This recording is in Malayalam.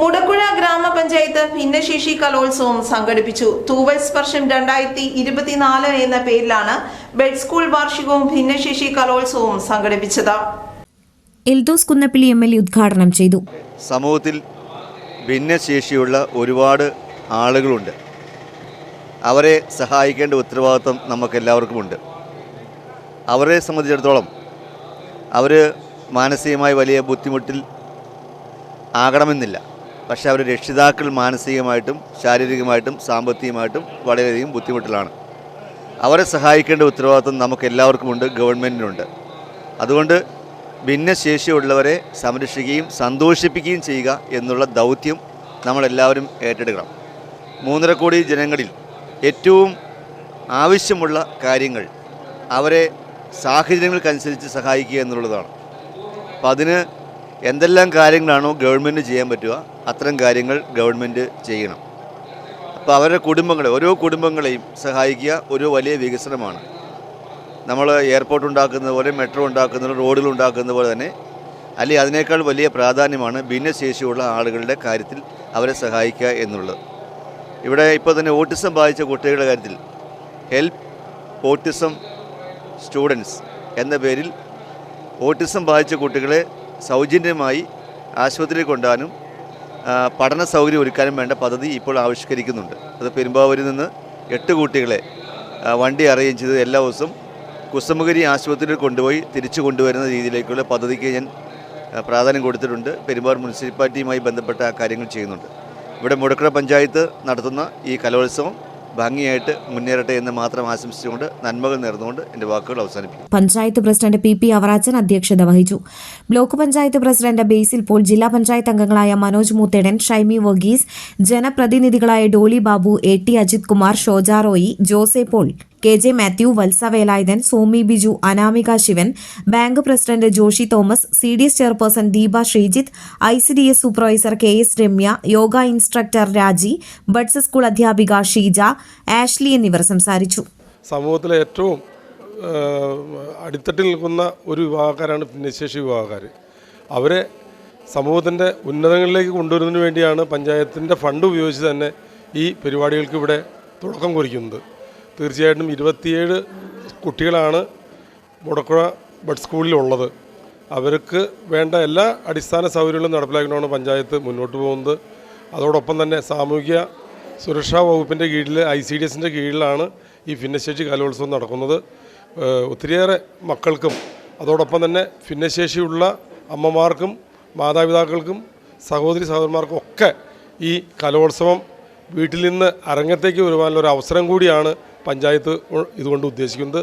മുടക്കുഴ ഗ്രാമപഞ്ചായത്ത് ഭിന്നശേഷി കലോത്സവം സംഘടിപ്പിച്ചു. തൂവൽ സ്പർശം രണ്ടായിരത്തി ഇരുപത്തിനാല് എന്ന പേരിലാണ് ബെഡ് സ്കൂൾ വാർഷികവും ഭിന്നശേഷി കലോത്സവവും സംഘടിപ്പിച്ചത്. Eldhose Kunnappilly M L A ഉദ്ഘാടനം ചെയ്തു. സമൂഹത്തിൽ ഭിന്നശേഷിയുള്ള ഒരുപാട് ആളുകളുണ്ട്. അവരെ സഹായിക്കേണ്ട ഉത്തരവാദിത്വം നമുക്ക് എല്ലാവർക്കുമുണ്ട് അവരെ സംബന്ധിച്ചിടത്തോളം അവർ മാനസികമായി വലിയ ബുദ്ധിമുട്ടിൽ ആകണമെന്നില്ല. പക്ഷേ അവർ രക്ഷിതാക്കൾ മാനസികമായിട്ടും ശാരീരികമായിട്ടും സാമ്പത്തികമായിട്ടും വളരെയധികം ബുദ്ധിമുട്ടിലാണ്. അവരെ സഹായിക്കേണ്ട ഉത്തരവാദിത്വം നമുക്ക് എല്ലാവർക്കുമുണ്ട് ഗവൺമെന്റിനുണ്ട് അതുകൊണ്ട് ഭിന്നശേഷിയുള്ളവരെ സംരക്ഷിക്കുകയും സന്തോഷിപ്പിക്കുകയും ചെയ്യുക എന്നുള്ള ദൗത്യം നമ്മളെല്ലാവരും ഏറ്റെടുക്കണം. മൂന്നര കോടി ജനങ്ങളിൽ ഏറ്റവും ആവശ്യമുള്ള കാര്യങ്ങൾ അവരെ സാഹചര്യങ്ങൾക്കനുസരിച്ച് സഹായിക്കുക എന്നുള്ളതാണ്. അപ്പം അതിന് എന്തെല്ലാം കാര്യങ്ങളാണോ ഗവൺമെന്റ് ചെയ്യാൻ പറ്റുക അത്തരം കാര്യങ്ങൾ ഗവൺമെന്റ് ചെയ്യണം. അപ്പോൾ അവരുടെ കുടുംബങ്ങളെ ഓരോ കുടുംബങ്ങളെയും സഹായിക്കുക ഒരു വലിയ വികസനമാണ്. നമ്മൾ എയർപോർട്ട് ഉണ്ടാക്കുന്നത് പോലെ മെട്രോ ഉണ്ടാക്കുന്നത് റോഡുകൾ ഉണ്ടാക്കുന്നത് പോലെ തന്നെ അല്ലെങ്കിൽ അതിനേക്കാൾ വലിയ പ്രാധാന്യമാണ് ഭിന്നശേഷിയുള്ള ആളുകളുടെ കാര്യത്തിൽ അവരെ സഹായിക്കുക എന്നുള്ളത്. ഇവിടെ ഇപ്പോൾ തന്നെ ഓട്ടിസം ബാധിച്ച കുട്ടികളുടെ കാര്യത്തിൽ ഹെൽപ്പ് ഓട്ടിസം സ്റ്റുഡൻസ് എന്ന പേരിൽ ഓട്ടിസം ബാധിച്ച കുട്ടികളെ സൗജന്യമായി ആശുപത്രിയിൽ കൊണ്ടുപോകാനും പഠന സൗകര്യം ഒരുക്കാനും വേണ്ട പദ്ധതി ഇപ്പോൾ ആവിഷ്കരിക്കുന്നുണ്ട്. അത് പെരുമ്പാവൂരിൽ നിന്ന് എട്ട് കുട്ടികളെ വണ്ടി അറേഞ്ച് ചെയ്ത് എല്ലാ ദിവസവും കുസുമഗിരി ആശുപത്രിയിൽ കൊണ്ടുപോയി തിരിച്ചു കൊണ്ടുവരുന്ന രീതിയിലേക്കുള്ള പദ്ധതിക്ക് ഞാൻ പ്രാധാന്യം കൊടുത്തിട്ടുണ്ട്. പെരുമ്പാവൂർ മുനിസിപ്പാലിറ്റിയുമായി ബന്ധപ്പെട്ട കാര്യങ്ങൾ ചെയ്യുന്നുണ്ട്. ഇവിടെ മുടക്കുഴ പഞ്ചായത്ത് നടത്തുന്ന ഈ കലോത്സവം ഭംഗിയായിട്ട് മുന്നേറട്ടെ എന്ന് മാത്രം ആശംസിച്ചുകൊണ്ട് നന്മകൾ നേർന്നുകൊണ്ട് എന്റെ വാക്കുകൾ അവസാനിപ്പിക്കും panchayat president P P Avarachan അധ്യക്ഷത വഹിച്ചു. ബ്ലോക്ക് പഞ്ചായത്ത് പ്രസിഡന്റ് ബേസിൽ പോൾ ജില്ലാ പഞ്ചായത്ത് അംഗങ്ങളായ മനോജ് മൂത്തേടൻ ഷൈമി വർഗീസ് ജനപ്രതിനിധികളായ Dolly Babu A T Ajith Kumar Shoja Roy Jose Paul K J Mathew Valsa Velayudhan Somy Biju Anamika Sivan bank president Joshy Thomas C D S chairperson Deepa Sreejith I C D S supervisor K S Ramya yoga instructor Raji buds school അധ്യാപിക ഷീജ ആഷ്ലി എന്നിവർ സംസാരിച്ചു. സമൂഹത്തിലെ ഏറ്റവും അടിത്തട്ടിൽ നിൽക്കുന്ന ഒരു വിഭാഗക്കാരാണ് ഭിന്നശേഷി വിഭാഗക്കാർ അവരെ സമൂഹത്തിന്റെ ഉന്നതങ്ങളിലേക്ക് കൊണ്ടുവരുന്നതിന് വേണ്ടിയാണ് പഞ്ചായത്തിന്റെ ഫണ്ട് ഉപയോഗിച്ച് തന്നെ ഈ പരിപാടികൾക്ക് ഇവിടെ തുടക്കം കുറിക്കുന്നത്. തീർച്ചയായിട്ടും ഇരുപത്തിയേഴ് കുട്ടികളാണ് മുടക്കുഴ ബഡ് സ്കൂളിലുള്ളത്. അവർക്ക് വേണ്ട എല്ലാ അടിസ്ഥാന സൗകര്യങ്ങളും നടപ്പിലാക്കണമെന്ന് പഞ്ചായത്ത് മുന്നോട്ട് പോകുന്നത്. അതോടൊപ്പം തന്നെ സാമൂഹിക സുരക്ഷാ വകുപ്പിന്റെ കീഴിൽ ഐ സി ഡി എസിന്റെ കീഴിലാണ് ഈ ഭിന്നശേഷി കലോത്സവം നടക്കുന്നത്. ഒത്തിരിയേറെ മക്കൾക്കും അതോടൊപ്പം തന്നെ ഭിന്നശേഷിയുള്ള അമ്മമാർക്കും മാതാപിതാക്കൾക്കും സഹോദരി സഹോദരന്മാർക്കും ഒക്കെ ഈ കലോത്സവം വീട്ടിൽ നിന്ന് അരങ്ങത്തേക്ക് വരുവാനുള്ള ഒരു അവസരം കൂടിയാണ് പഞ്ചായത്ത് ഇതുകൊണ്ട് ഉദ്ദേശിക്കുന്നത്